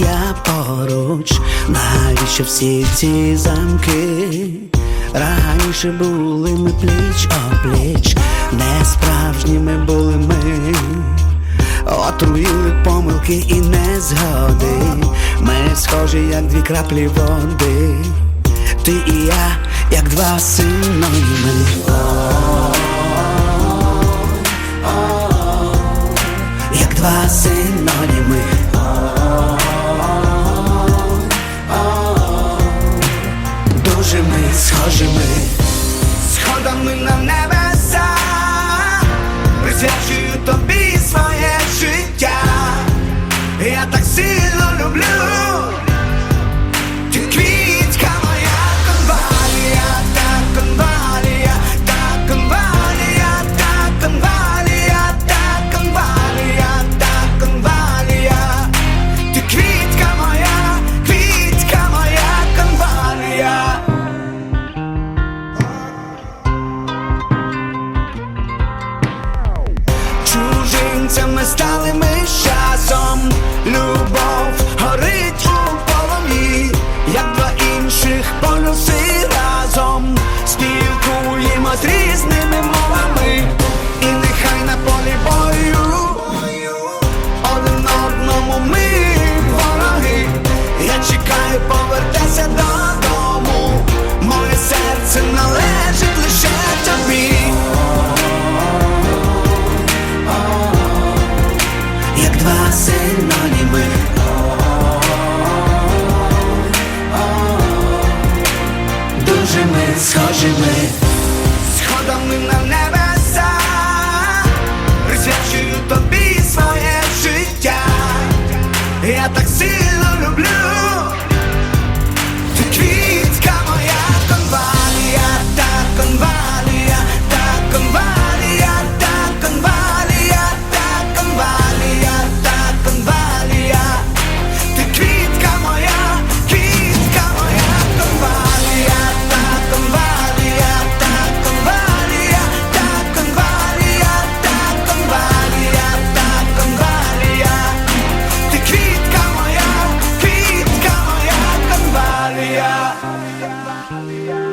я поруч, навіщо всі ці замки? Раніше були ми пліч опліч, не справжніми були ми, отруїли помилки і незгоди. Ми схожі, як дві краплі води, ти і я, як два синоніми. як два синоніми. Я так сильно люблю. Ти квітка моя конвалія, та конвалія, та конвалія, та конвалія, та конвалія, та конвалія. Квітка моя, квітка моя конвалія. Чужинцями стали ми два синоніми. Дуже ми схожі ми сходами на небеса, присвячую тобі своє життя. Я так Hallelujah.